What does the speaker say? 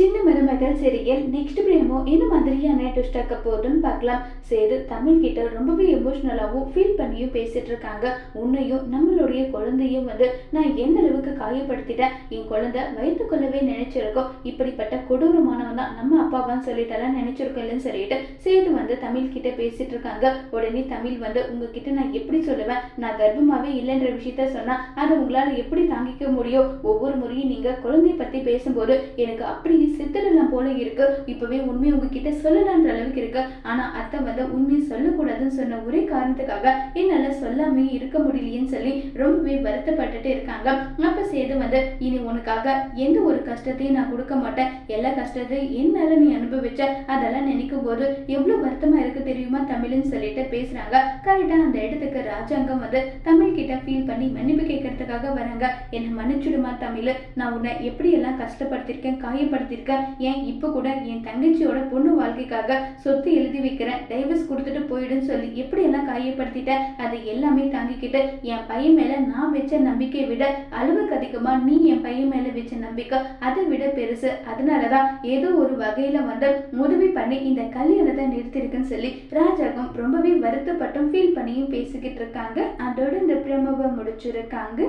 சின்ன மருமகள் serial next பிரேமோ என்ன மாதிரியான ட்விஸ்ட் ஆக்க போகுதுன்னு பார்க்கலாம். சேது தமிழ் கிட்ட ரொம்பவே எமோஷ்னலாகவும் ஃபீல் பண்ணியும் பேசிட்டு இருக்காங்க. உன்னையும் நம்மளுடைய குழந்தையும் வந்து நான் எந்த அளவுக்கு காயப்படுத்திட்டேன்? என் குழந்தை வயிற்றுக்கொள்ளவே நினைச்சிருக்கோம். இப்படிப்பட்ட கொடூரமானவன் தான் நம்ம அப்பாவான்னு சொல்லிட்டெல்லாம் நினைச்சிருக்கோம் இல்லைன்னு சொல்லிட்டு சேது வந்து தமிழ் கிட்ட பேசிட்டு இருக்காங்க. உடனே தமிழ் வந்து உங்ககிட்ட நான் எப்படி சொல்லுவேன்? நான் கர்ப்பமாவே இல்லைன்ற விஷயத்த சொன்னா அதை உங்களால எப்படி தாங்கிக்க முடியும்? ஒவ்வொரு முறையும் நீங்க குழந்தைய பத்தி பேசும்போது எனக்கு அப்படியே சித்தரெல்லாம் போல இருக்கு. இப்பவே உண்மையை உங்ககிட்ட சொல்லலான்ற அளவுக்கு இருக்கு. ஆனா அத்தை வந்து உண்மையை சொல்லக்கூடாதுன்னு சொன்ன ஒரே காரணத்துக்காக என்னால சொல்லாமே இருக்க முடியலையேன்னு சொல்லி ரொம்பவே வருத்தப்பட்டுட்டு இருக்காங்க. அப்ப சேது வந்து இனி உனக்காக எந்த ஒரு கஷ்டத்தையும் நான் கொடுக்க மாட்டேன். எல்லா கஷ்டத்தையும் என்னால நீ அனுபவிச்ச. அதெல்லாம் நினைக்கும் போது எவ்வளவு வருத்தமா இருக்கு தெரியுமா தமிழ்னு சொல்லிட்டு பேசுறாங்க. கரெக்டா அந்த இடத்துக்கு ராஜாங்கம் வந்து தமிழ் கிட்ட ஃபீல் பண்ணி மன்னிப்பு கேட்கறதுக்காக வராங்க. என்னை மன்னிச்சுடுமா தமிழ்? நான் உன்னை எப்படி எல்லாம் கஷ்டப்படுத்திருக்கேன் இருக்க ஏன் இப்போ கூட என் தங்கச்சியோட பொண்ணு வாழ்க்கைக்காக சொத்து எழுதி வைக்கிறேன் டைவர்ஸ் கொடுத்துட்டு போயிடுன்னு சொல்லி எப்படியெல்லாம் காயப்படுத்திட்ட காயப்படுத்திட்டேன் அதை எல்லாமே தாங்கிக்கிட்டு என் பையன் மேலே நான் வச்ச நம்பிக்கையை விட அளவுக்கு அதிகமாக நீ என் பையன் மேலே வச்ச நம்பிக்கை அதை விட பெருசு. அதனால தான் ஏதோ ஒரு வகையில் வந்து உதவி பண்ணி இந்த கல்யாணத்தை நிறுத்திருக்குன்னு சொல்லி ராஜாகம் ரொம்பவே வருத்தப்பட்டும் ஃபீல் பண்ணியும் பேசிக்கிட்டு இருக்காங்க. அதோட இந்த பிரமவை முடிச்சிருக்காங்க.